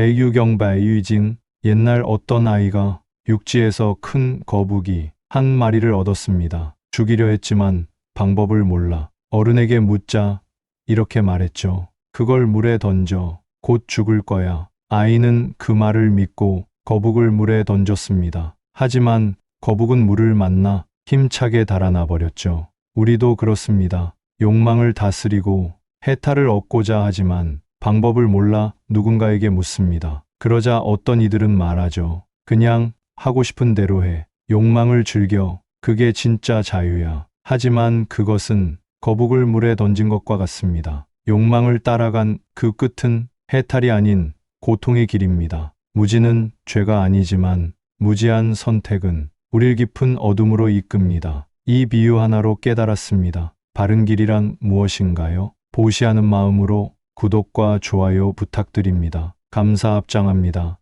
배유경배유진 옛날 어떤 아이가 육지에서 큰 거북이 한 마리를 얻었습니다. 죽이려 했지만 방법을 몰라 어른에게 묻자 이렇게 말했죠. 그걸 물에 던져 곧 죽을 거야. 아이는 그 말을 믿고 거북을 물에 던졌습니다. 하지만 거북은 물을 만나 힘차게 달아나 버렸죠. 우리도 그렇습니다. 욕망을 다스리고 해탈을 얻고자 하지만 방법을 몰라 누군가에게 묻습니다. 그러자 어떤 이들은 말하죠. 그냥 하고 싶은 대로 해. 욕망을 즐겨. 그게 진짜 자유야. 하지만 그것은 거북을 물에 던진 것과 같습니다. 욕망을 따라간 그 끝은 해탈이 아닌 고통의 길입니다. 무지는 죄가 아니지만 무지한 선택은 우릴 깊은 어둠으로 이끕니다. 이 비유 하나로 깨달았습니다. 바른 길이란 무엇인가요? 보시하는 마음으로 구독과 좋아요 부탁드립니다. 감사 합장합니다.